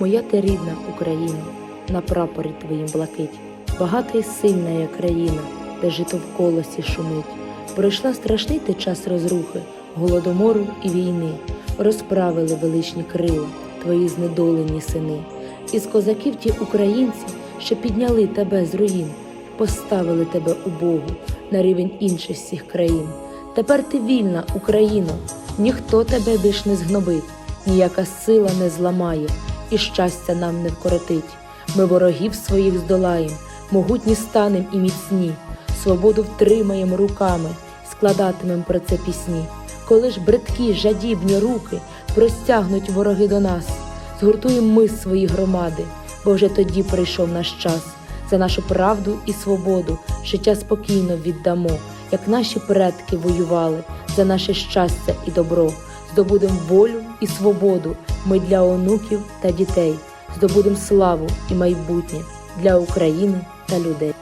Моя ти рідна Україна, на прапорі твоїм блакить, багата і сильна я країна, де жито в колосі шумить. Пройшла страшний ти час розрухи, голодомору і війни, розправили величні крила твої знедолені сини. Із козаків ті українці, що підняли тебе з руїн, поставили тебе у Богу на рівень інших всіх країн. Тепер ти вільна, Україно, ніхто тебе більш не згнобить, ніяка сила не зламає, і щастя нам не вкоротить. Ми ворогів своїх здолаєм, могутні станем і міцні, свободу втримаєм руками, складатимем про це пісні. Коли ж бридкі, жадібні руки простягнуть вороги до нас, згуртуємо ми свої громади, бо вже тоді прийшов наш час. За нашу правду і свободу життя спокійно віддамо, як наші предки воювали за наше щастя і добро. Здобудем волю і свободу ми для онуків та дітей, здобудемо славу і майбутнє для України та людей.